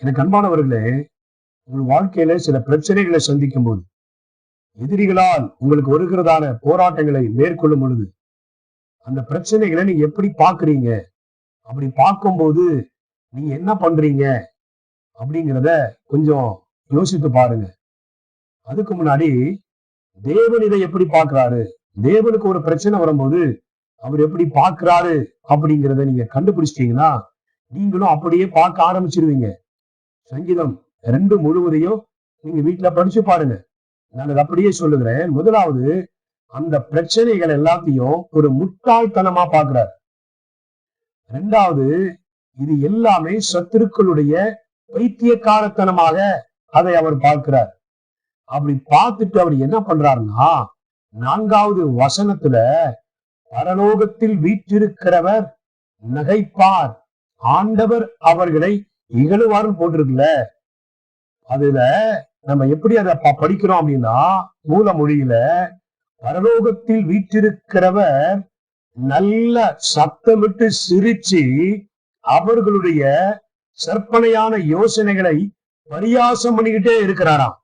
எனக்கு அன்பானவர்களே உங்கள் வாழ்க்கையில சில பிரச்சனைகளை சந்திக்கும் போது எதிரிகளால் உங்களுக்கு வருகிறதான போராட்டங்களை மேற்கொள்ளும் பொழுது அந்த பிரச்சனைகளை நீங்க எப்படி பாக்குறீங்க அப்படி பார்க்கும்போது நீங்க என்ன பண்றீங்க? அப்படிங்கிறத கொஞ்சம் யோசித்து பாருங்க. அதுக்கு முன்னாடி தேவன் இதை எப்படி பார்க்கிறாரு? தேவனுக்கு ஒரு பிரச்சனை வரும்போது அவர் எப்படி பார்க்கிறாரு? அப்படிங்கிறத நீங்க கண்டுபிடிச்சிட்டீங்கன்னா நீங்களும் அப்படியே பார்க்க ஆரம்பிச்சிருவீங்க. சங்கீதம் ரெண்டு முழுவதையும் நீங்க வீட்டுல படிச்சு பாருங்க. நான் அதை அப்படியே சொல்லுகிறேன். முதலாவது அந்த பிரச்சனைகள் எல்லாத்தையும் ஒரு முட்டாள்தனமா பாக்குறாரு ரெண்டாவது இது எல்லாமே சத்துருக்களுடைய பைத்தியக்காரத்தனமாக அதை அவர் பார்க்கிறார். அப்படி பார்த்துட்டு அவர் என்ன பண்றாருன்னா நான்காவது வசனத்துல பரலோகத்தில் வீற்றிருக்கிறவர் நகைப்பார். ஆண்டவர் அவர்களை இகழுவாருன்னு போட்டிருக்குல்ல? அதுல நம்ம எப்படி அதை படிக்கிறோம் அப்படின்னா மூல மொழியில பரலோகத்தில் வீற்றிருக்கிறவர் நல்ல சத்தமிட்டு சிரிச்சு அவர்களுடைய சற்பனையான யோசனைகளை பரியாசம் பண்ணிக்கிட்டே இருக்கிறாராம்.